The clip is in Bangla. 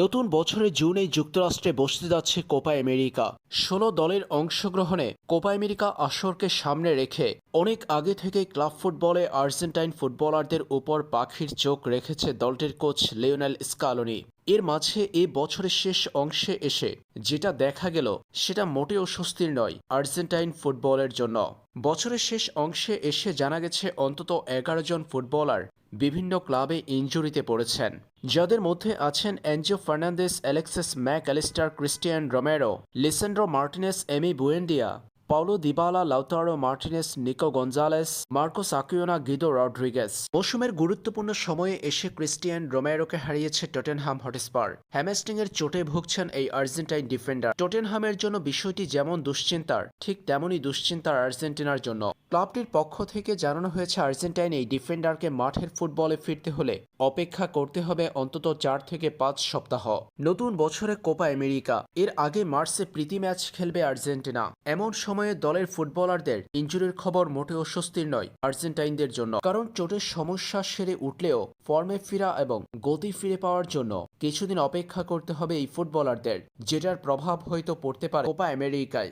নতুন বছরে জুনে যুক্তরাষ্ট্রে বসতে যাচ্ছে কোপা আমেরিকা। ষোলো দলের অংশগ্রহণে কোপা আমেরিকা আসরকে সামনে রেখে অনেক আগে থেকে ক্লাব ফুটবলে আর্জেন্টাইন ফুটবলারদের উপর পাখির চোখ রেখেছে দলটির কোচ লিওনেল স্কালোনি। এর মাঝে এ বছরের শেষ অংশে এসে যেটা দেখা গেল সেটা মোটেও স্বস্তির নয় আর্জেন্টাইন ফুটবলের জন্য। বছরের শেষ অংশে এসে জানা গেছে অন্তত এগারো জন ফুটবলার বিভিন্ন ক্লাবে ইঞ্জুরিতে পড়েছেন। যাদের মধ্যে আছেন Enzo Fernandez, Alexis Mac Allister Cristian Romero, Lisandro Martinez, Emi Buendia Paulo Dybala Lautaro Martinez Nico Gonzalez Marcos Acuna Guido Rodriguez মৌসুমের গুরুত্বপূর্ণ সময়ে এসে ক্রিস্টিয়ান রোমেরোকে হারিয়েছে টটেনহাম হটস্পার। হ্যামেস্টিং এর চোটে ভুগছেন এই আর্জেন্টাইন ডিফেন্ডার। টটেনহামের জন্য বিষয়টি যেমন দুশ্চিন্তার, ঠিক তেমনই দুশ্চিন্তার আর্জেন্টিনার জন্য। ক্লাবটির পক্ষ থেকে জানানো হয়েছে, আর্জেন্টাইন এই ডিফেন্ডারকে মাঠের ফুটবলে ফিরতে হলে অপেক্ষা করতে হবে অন্তত চার থেকে পাঁচ সপ্তাহ। নতুন বছরে কোপা আমেরিকা, এর আগে মার্চে প্রীতি ম্যাচ খেলবে আর্জেন্টিনা। এমন সময়ে দলের ফুটবলারদের ইঞ্জুরির খবর মোটেও স্বস্তির নয় আর্জেন্টাইনদের জন্য। কারণ চোটের সমস্যা সেরে উঠলেও ফর্মে ফেরা এবং গতি ফিরে পাওয়ার জন্য কিছুদিন অপেক্ষা করতে হবে এই ফুটবলারদের, যেটার প্রভাব হয়তো পড়তে পারে কোপা আমেরিকায়।